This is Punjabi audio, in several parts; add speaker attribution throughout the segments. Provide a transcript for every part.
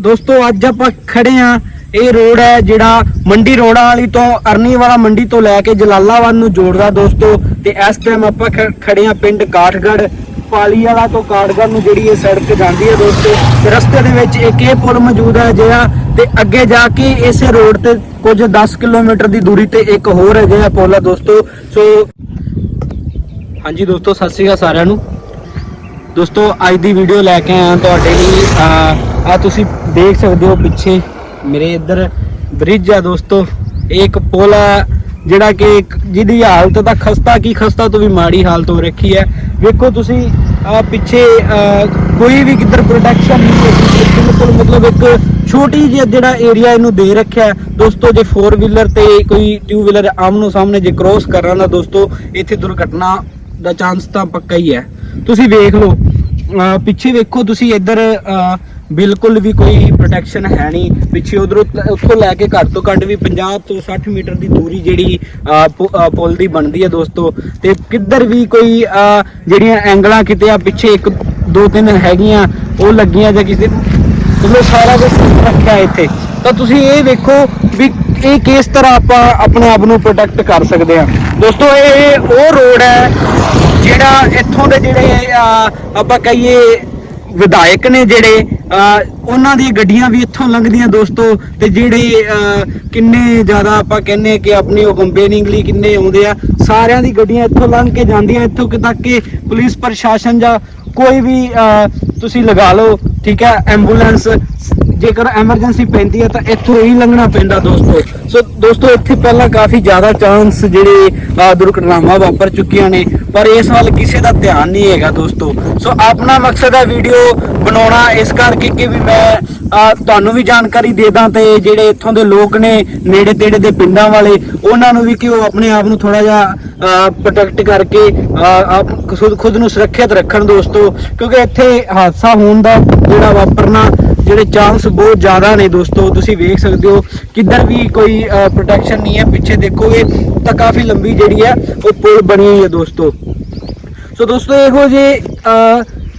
Speaker 1: ਦੋਸਤੋ, ਅੱਜ ਆਪਾਂ ਖੜੇ ਆ ਇਹ ਰੋਡ ਹੈ ਜਿਹੜਾ ਮੰਡੀ ਰੋੜਾ ਵਾਲੀ ਤੋਂ, ਅਰਨੀ ਵਾਲਾ ਮੰਡੀ ਤੋਂ ਲੈ ਕੇ ਜਲਾਲਾਬਾਦ ਨੂੰ ਜੋੜਦਾ ਦੋਸਤੋ। ਤੇ ਇਸ ਟਾਈਮ ਆਪਾਂ ਖੜੇ ਆ ਪਿੰਡ ਕਾਠਗੜ੍ਹ। ਪਾਲੀ ਵਾਲਾ ਤੋਂ ਕਾਠਗੜ੍ਹ ਨੂੰ ਜਿਹੜੀ ਇਹ ਸੜਕ ਜਾਂਦੀ ਹੈ ਦੋਸਤੋ, ਤੇ ਰਸਤੇ ਦੇ ਵਿੱਚ ਇੱਕ ਇਹ ਪੁਲ ਮੌਜੂਦ ਹੈ ਜਿਹੜਾ, ਤੇ ਅੱਗੇ ਜਾ ਕੇ ਇਸੇ ਰੋਡ ਤੇ ਕੁਝ 10 ਕਿਲੋਮੀਟਰ ਦੀ ਦੂਰੀ ਤੇ ਇੱਕ ਹੋਰ ਹੈ ਜਿਹੜਾ ਪੁਲ ਹੈ ਦੋਸਤੋ। ਸੋ ਹਾਂਜੀ ਦੋਸਤੋ, ਸਤਿ ਸ਼੍ਰੀ ਅਕਾਲ ਸਾਰਿਆਂ ਨੂੰ। ਦੋਸਤੋ, ਅੱਜ ਦੀ ਵੀਡੀਓ ਲੈ ਕੇ ਆਇਆ ਤੁਹਾਡੇ ਲਈ ਆ ਤੁਸੀਂ ਦੇਖ ਸਕਦੇ ਹੋ ਪਿੱਛੇ ਮੇਰੇ ਇੱਧਰ ਬ੍ਰਿਜ ਆ ਦੋਸਤੋ। ਇੱਕ ਪੁਲ ਆ ਜਿਹੜਾ ਕਿ ਜਿਹਦੀ ਹਾਲਤ ਤਾਂ ਖਸਤਾ ਕੀ ਖਸਤਾ ਤੋਂ ਵੀ ਮਾੜੀ ਹਾਲਤ ਹੋ ਰੱਖੀ ਹੈ। ਵੇਖੋ ਤੁਸੀਂ ਆ ਪਿੱਛੇ ਕੋਈ ਵੀ ਕਿੱਧਰ ਪ੍ਰੋਟੈਕਸ਼ਨ ਨਹੀਂ ਬਿਲਕੁਲ ਮਤਲਬ ਇੱਕ ਛੋਟੀ ਜਿਹੀ ਜਿਹੜਾ ਏਰੀਆ ਇਹਨੂੰ ਦੇ ਰੱਖਿਆ ਦੋਸਤੋ ਜੇ 4 ਵੀਲਰ ਤੇ ਕੋਈ ਟੂ ਵੀਲਰ ਆਮਨੋ ਸਾਹਮਣੇ ਜੇ ਕ੍ਰੋਸ ਕਰ ਰਹਾ ਨਾ ਦੋਸਤੋ ਇੱਥੇ ਦੁਰਘਟਨਾ ਦਾ ਚਾਂਸ ਤਾਂ ਪੱਕਾ ਹੀ ਹੈ। ਤੁਸੀਂ ਵੇਖ ਲਓ ਪਿੱਛੇ ਵੇਖੋ ਤੁਸੀਂ ਇੱਧਰ ਅਹ, ਬਿਲਕੁਲ ਵੀ ਕੋਈ ਪ੍ਰੋਟੈਕਸ਼ਨ ਹੈ ਨਹੀਂ। ਪਿੱਛੇ ਉਧਰੋਂ ਉੱਥੋਂ ਲੈ ਕੇ ਘੱਟ ਤੋਂ ਘੱਟ ਵੀ 50 ਤੋਂ 60 ਮੀਟਰ ਦੀ ਦੂਰੀ ਜਿਹੜੀ ਪੁਲ ਦੀ ਬਣਦੀ ਹੈ ਦੋਸਤੋ। ਤੇ ਕਿੱਧਰ ਵੀ ਕੋਈ ਜਿਹੜੀਆਂ ਐਂਗਲਾਂ ਕਿਤੇ ਆ ਪਿੱਛੇ ਇੱਕ, ਦੋ, ਤਿੰਨ ਹੈਗੀਆਂ, ਉਹ ਲੱਗੀਆਂ ਜਾਂ ਕਿਸੇ ਮਤਲਬ ਸਾਰਾ ਕੁਝ ਰੱਖਿਆ ਇੱਥੇ। ਤਾਂ ਤੁਸੀਂ ਇਹ ਵੇਖੋ ਵੀ ਇਹ ਕਿਸ ਤਰ੍ਹਾਂ ਆਪਾਂ ਆਪਣੇ ਆਪ ਨੂੰ ਪ੍ਰੋਟੈਕਟ ਕਰ ਸਕਦੇ ਹਾਂ। ਦੋਸਤੋ, ਇਹ ਉਹ ਰੋਡ ਹੈ ਜਿਹੜਾ ਇੱਥੋਂ ਦੇ ਜਿਹੜੇ ਆਪਾਂ ਕਹੀਏ ਵਿਧਾਇਕ ਨੇ ਜਿਹੜੇ ਉਹਨਾਂ ਦੀਆਂ ਗੱਡੀਆਂ ਵੀ ਇੱਥੋਂ ਲੰਘਦੀਆਂ ਦੋਸਤੋ, ਤੇ ਜਿਹੜੇ ਕਿੰਨੇ ਜ਼ਿਆਦਾ ਆਪਾਂ ਕਹਿੰਨੇ ਕਿ ਆਪਣੀ ਉਹ ਕੰਪੇਨਿੰਗ ਲਈ ਕਿੰਨੇ ਆਉਂਦੇ ਆ, ਸਾਰਿਆਂ ਦੀ ਗੱਡੀਆਂ ਇੱਥੋਂ ਲੰਘ ਕੇ ਜਾਂਦੀਆਂ, ਇੱਥੋਂ ਕਿ ਤੱਕ ਕਿ ਪੁਲਿਸ ਪ੍ਰਸ਼ਾਸਨ ਜਾਂ ਕੋਈ ਵੀ ਤੁਸੀਂ ਲਗਾ ਲਓ ਠੀਕ ਹੈ ਐਂਬੂਲੈਂਸ ਜੇਕਰ ਐਮਰਜੈਂਸੀ ਪੈਂਦੀ ਹੈ ਤਾਂ ਇੱਥੋਂ ਹੀ ਲੰਘਣਾ ਪੈਂਦਾ ਦੋਸਤੋ। ਸੋ ਦੋਸਤੋ, ਇੱਥੇ ਪਹਿਲਾਂ ਕਾਫੀ ਜ਼ਿਆਦਾ ਚਾਂਸ ਜਿਹੜੇ ਦੁਰਘਟਨਾਵਾਂ ਵਾਪਰ ਚੁੱਕੀਆਂ ਨੇ, ਪਰ ਇਸ ਵੱਲ ਕਿਸੇ ਦਾ ਧਿਆਨ ਨਹੀਂ ਹੈਗਾ ਦੋਸਤੋ। ਸੋ ਆਪਣਾ ਮਕਸਦ ਹੈ ਵੀਡੀਓ ਬਣਾਉਣਾ, ਇਸ ਕਰਕੇ ਕਿ ਵੀ ਮੈਂ ਤੁਹਾਨੂੰ ਵੀ ਜਾਣਕਾਰੀ ਦੇ ਦਾਂ ਤੇ ਜਿਹੜੇ ਇੱਥੋਂ ਦੇ ਲੋਕ ਨੇ, ਨੇੜੇ ਤੇੜੇ ਦੇ ਪਿੰਡਾਂ ਵਾਲੇ, ਉਹਨਾਂ ਨੂੰ ਵੀ ਕਿ ਉਹ ਆਪਣੇ ਆਪ ਨੂੰ ਥੋੜਾ ਜਿਹਾ ਪ੍ਰੋਟੈਕਟ ਕਰਕੇ ਆਪ ਖੁਦ ਖੁਦ ਨੂੰ ਸੁਰੱਖਿਅਤ ਰੱਖਣ ਦੋਸਤੋ। ਕਿਉਂਕਿ ਇੱਥੇ ਹਾਦਸਾ ਹੋਣ ਦਾ ਜਿਹੜਾ ਵਾਪਰਨਾ, ਜਿਹੜੇ ਚਾਂਸ ਬਹੁਤ ਜ਼ਿਆਦਾ ਨੇ ਦੋਸਤੋ, ਤੁਸੀਂ ਵੇਖ ਸਕਦੇ ਹੋ, ਕਿੱਧਰ ਵੀ ਕੋਈ ਪ੍ਰੋਟੈਕਸ਼ਨ ਨਹੀਂ ਹੈ, ਪਿੱਛੇ ਦੇਖੋਗੇ ਤਾਂ ਕਾਫੀ ਲੰਬੀ ਜਿਹੜੀ ਹੈ, ਉਹ ਪੁਲ ਬਣੀ ਹੋਈ ਹੈ ਦੋਸਤੋ। ਸੋ ਦੋਸਤੋ, ਇਹੋ ਜੇ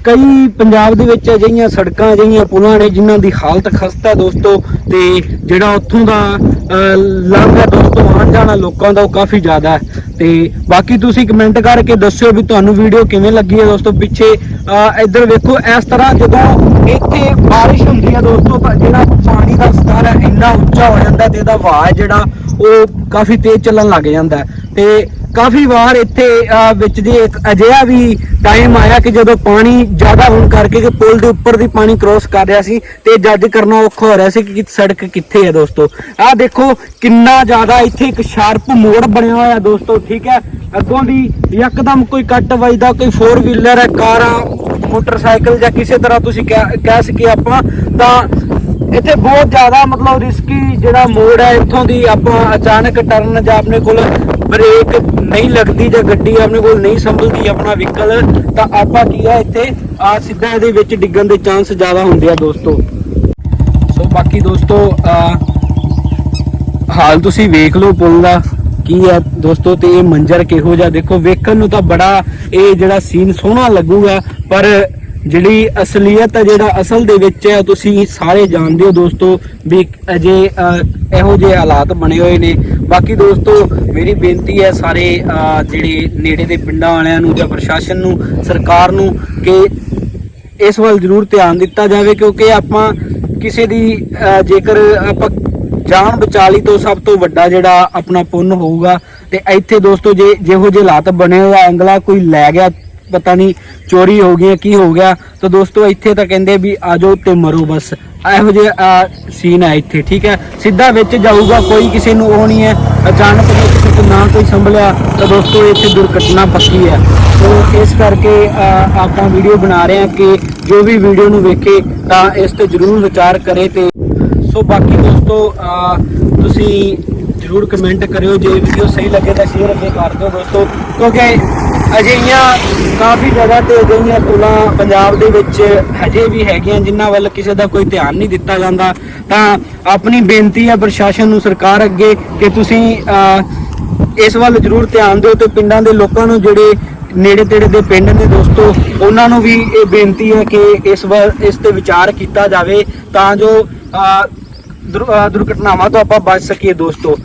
Speaker 1: ਕਈ ਪੰਜਾਬ ਦੇ ਵਿੱਚ ਅਜਿਹੀਆਂ ਸੜਕਾਂ, ਅਜਿਹੀਆਂ ਪੁਲਾਂ ਨੇ ਜਿਨ੍ਹਾਂ ਦੀ ਹਾਲਤ ਖਸਤਾ ਹੈ ਦੋਸਤੋ, ਤੇ ਜਿਹੜਾ ਉੱਥੋਂ ਦਾ ਲੰਘਾ ਦੋਸਤੋ ਆਉਣ ਜਾਣਾ ਲੋਕਾਂ ਦਾ ਉਹ ਕਾਫੀ ਜ਼ਿਆਦਾ ਹੈ। ਤੇ ਬਾਕੀ ਤੁਸੀਂ ਕਮੈਂਟ ਕਰਕੇ ਦੱਸਿਓ ਵੀ ਤੁਹਾਨੂੰ ਵੀਡੀਓ ਕਿਵੇਂ ਲੱਗੀ ਹੈ ਦੋਸਤੋ। ਪਿੱਛੇ ਅਹ, ਇੱਧਰ ਵੇਖੋ ਇਸ ਤਰ੍ਹਾਂ ਜਦੋਂ ਇੱਥੇ ਬਾਰਿਸ਼ ਹੁੰਦੀ ਹੈ ਦੋਸਤੋ ਤਾਂ ਜਿਹੜਾ ਪਾਣੀ ਦਾ ਸਤਰ ਹੈ ਇੰਨਾ ਉੱਚਾ ਹੋ ਜਾਂਦਾ ਤੇ ਇਹਦਾ ਵਹਾਅ ਜਿਹੜਾ ਉਹ ਕਾਫੀ ਤੇਜ਼ ਚੱਲਣ ਲੱਗ ਜਾਂਦਾ ਤੇ ਕਾਫੀ ਵਾਰ ਇੱਥੇ ਵਿੱਚ ਜੇ ਇੱਕ ਅਜਿਹਾ ਵੀ ਟਾਈਮ ਆਇਆ ਕਿ ਜਦੋਂ ਪਾਣੀ ਜ਼ਿਆਦਾ ਹੋਣ ਕਰਕੇ ਕਿ ਪੁਲ ਦੇ ਉੱਪਰ ਦੀ ਪਾਣੀ ਕ੍ਰੋਸ ਕਰ ਰਿਹਾ ਸੀ ਤੇ ਜੱਜ ਕਰਨਾ ਔਖਾ ਹੋ ਰਿਹਾ ਸੀ ਕਿ ਸੜਕ ਕਿੱਥੇ ਹੈ ਦੋਸਤੋ। ਆਹ ਦੇਖੋ ਕਿੰਨਾ ਜ਼ਿਆਦਾ ਇੱਥੇ ਇੱਕ ਸ਼ਾਰਪ ਮੋੜ ਬਣਿਆ ਹੋਇਆ ਦੋਸਤੋ, ਠੀਕ ਹੈ? ਅੱਗੋਂ ਦੀ ਯਕਦਮ ਕੋਈ ਕੱਟ ਵੱਜਦਾ, ਕੋਈ 4 ਵੀਲਰ ਹੈ, ਕਾਰਾਂ, ਮੋਟਰਸਾਈਕਲ ਜਾਂ ਕਿਸੇ ਤਰ੍ਹਾਂ ਤੁਸੀਂ ਕਹਿ ਕਹਿ ਸਕੀਏ ਆਪਾਂ, ਤਾਂ ਇੱਥੇ ਬਹੁਤ ਜ਼ਿਆਦਾ ਮਤਲਬ ਰਿਸਕੀ ਜਿਹੜਾ ਮੋੜ ਹੈ ਇੱਥੋਂ ਦੀ ਆਪਾਂ ਅਚਾਨਕ ਟਰਨ ਜਾਂ ਆਪਣੇ ਕੋਲ ਬ੍ਰੇਕ ਨਹੀਂ ਲੱਗਦੀ ਜਾਂ ਗੱਡੀ ਆਪਣੇ ਕੋਲ ਨਹੀਂ ਸੰਭਲਦੀ ਆਪਣਾ ਵਹੀਕਲ ਤਾਂ ਆਪਾਂ ਕੀ ਹੈ ਇੱਥੇ ਆ ਸਿੱਧਾ ਇਹਦੇ ਵਿੱਚ ਡਿੱਗਣ ਦੇ ਚਾਂਸ ਜ਼ਿਆਦਾ ਹੁੰਦੇ ਆ ਦੋਸਤੋ। ਸੋ ਬਾਕੀ ਦੋਸਤੋ ਅਹ, ਹਾਲ ਤੁਸੀਂ ਵੇਖ ਲਓ ਪੁਲ ਦਾ ਕੀ ਹੈ ਦੋਸਤੋ ਤੇ ਇਹ ਮੰਜ਼ਰ ਕਿਹੋ ਜਿਹਾ? ਦੇਖੋ ਵੇਖਣ ਨੂੰ ਤਾਂ ਬੜਾ ਇਹ ਜਿਹੜਾ ਸੀਨ ਸੋਹਣਾ ਲੱਗੂਗਾ ਪਰ ਜਿਹੜੀ ਅਸਲੀਅਤ ਹੈ ਜਿਹੜਾ ਅਸਲ ਦੇ ਵਿੱਚ ਹੈ ਤੁਸੀਂ ਸਾਰੇ ਜਾਣਦੇ ਹੋ ਦੋਸਤੋ ਵੀ ਅਜੇ ਇਹੋ ਜਿਹੇ ਹਾਲਾਤ ਬਣੇ ਹੋਏ ਨੇ। ਬਾਕੀ ਦੋਸਤੋ, ਮੇਰੀ ਬੇਨਤੀ ਹੈ ਸਾਰੇ ਜਿਹੜੇ ਨੇੜੇ ਦੇ ਪਿੰਡਾਂ ਵਾਲਿਆਂ ਨੂੰ ਜਾਂ ਪ੍ਰਸ਼ਾਸਨ ਨੂੰ, ਸਰਕਾਰ ਨੂੰ ਕਿ ਇਸ ਵੱਲ ਜ਼ਰੂਰ ਧਿਆਨ ਦਿੱਤਾ ਜਾਵੇ, ਕਿਉਂਕਿ ਆਪਾਂ ਕਿਸੇ ਦੀ ਜੇਕਰ ਆਪਾਂ ਜਾਨ ਬਚਾ ਲਈ ਤਾਂ ਸਭ ਤੋਂ ਵੱਡਾ ਜਿਹੜਾ ਆਪਣਾ ਪੁੰਨ ਹੋਊਗਾ। ਤੇ ਇੱਥੇ ਦੋਸਤੋ, ਜੇ, ਜਿਹੋ ਜਿਹੇ ਹਾਲਾਤ ਬਣੇ ਹੋਇਆ ਅੰਗਲਾ ਕੋਈ ਲੈ ਗਿਆ ਪਤਾ ਨਹੀਂ ਚੋਰੀ ਹੋ ਗਈ ਕੀ ਹੋ ਗਿਆ। ਤਾਂ ਦੋਸਤੋ, ਇੱਥੇ ਤਾਂ ਕਹਿੰਦੇ ਵੀ ਆਜੋ ਤੇ ਮਰੋ ਬਸ। ਇਹੋ ਜਿਹਾ ਸੀਨ ਹੈ ਇੱਥੇ, ਠੀਕ ਹੈ? ਸਿੱਧਾ ਵਿੱਚ ਜਾਊਗਾ, ਕੋਈ ਕਿਸੇ ਨੂੰ ਉਹ ਨਹੀਂ ਹੈ। ਅਚਾਨਕ ਕਿਸੇ ਤੋਂ ਨਾ ਕੋਈ ਸੰਭਲਿਆ, ਤਾਂ ਦੋਸਤੋ, ਇੱਥੇ ਦੁਰਘਟਨਾ ਪੱਕੀ ਹੈ। ਸੋ, ਇਸ ਕਰਕੇ ਆਪਾਂ ਵੀਡੀਓ ਬਣਾ ਰਹੇ ਹਾਂ ਕਿ ਜੋ ਵੀ ਵੀਡੀਓ ਨੂੰ ਵੇਖੇ, ਤਾਂ ਇਸ ਤੇ ਜ਼ਰੂਰ ਵਿਚਾਰ ਕਰੇ ਤੇ ਸੋ, ਬਾਕੀ ਦੋਸਤੋ ਤੁਸੀਂ ਜਰੂਰ ਕਮੈਂਟ ਕਰਿਓ, ਜੇ ਵੀਡੀਓ ਸਹੀ ਲੱਗੇ ਤਾਂ ਸ਼ੇਅਰ ਅੱਗੇ ਕਰ ਦਿਓ ਦੋਸਤੋ। ਕਿਉਂਕਿ ਅਜਿਹੀਆਂ ਕਾਫੀ ਜਗ੍ਹਾ ਤੇ ਅਜਿਹੀਆਂ ਪੁਲਾਂ ਪੰਜਾਬ ਦੇ ਵਿੱਚ ਹਜੇ ਵੀ ਹੈਗੀਆਂ, ਜਿਨ੍ਹਾਂ ਵੱਲ ਕਿਸੇ ਦਾ ਕੋਈ ਧਿਆਨ ਨਹੀਂ ਦਿੱਤਾ ਜਾਂਦਾ। ਤਾਂ ਆਪਣੀ ਬੇਨਤੀ ਹੈ ਪ੍ਰਸ਼ਾਸਨ ਨੂੰ, ਸਰਕਾਰ ਅੱਗੇ, ਕਿ ਤੁਸੀਂ ਇਸ ਵੱਲ ਜ਼ਰੂਰ ਧਿਆਨ ਦਿਓ ਤੇ ਪਿੰਡਾਂ ਦੇ ਲੋਕਾਂ ਨੂੰ ਜਿਹੜੇ ਨੇੜੇ ਤੇੜੇ ਦੇ ਪਿੰਡ ਨੇ ਦੋਸਤੋ, ਉਹਨਾਂ ਨੂੰ ਵੀ ਇਹ ਬੇਨਤੀ ਹੈ ਕਿ ਇਸ ਵਾਰ ਇਸ ਤੇ ਵਿਚਾਰ ਕੀਤਾ ਜਾਵੇ ਤਾਂ ਜੋ ਦੁਰ- ਦੁਰਘਟਨਾਵਾਂ ਤੋਂ ਆਪਾਂ ਬਚ ਸਕੀਏ ਦੋਸਤੋ।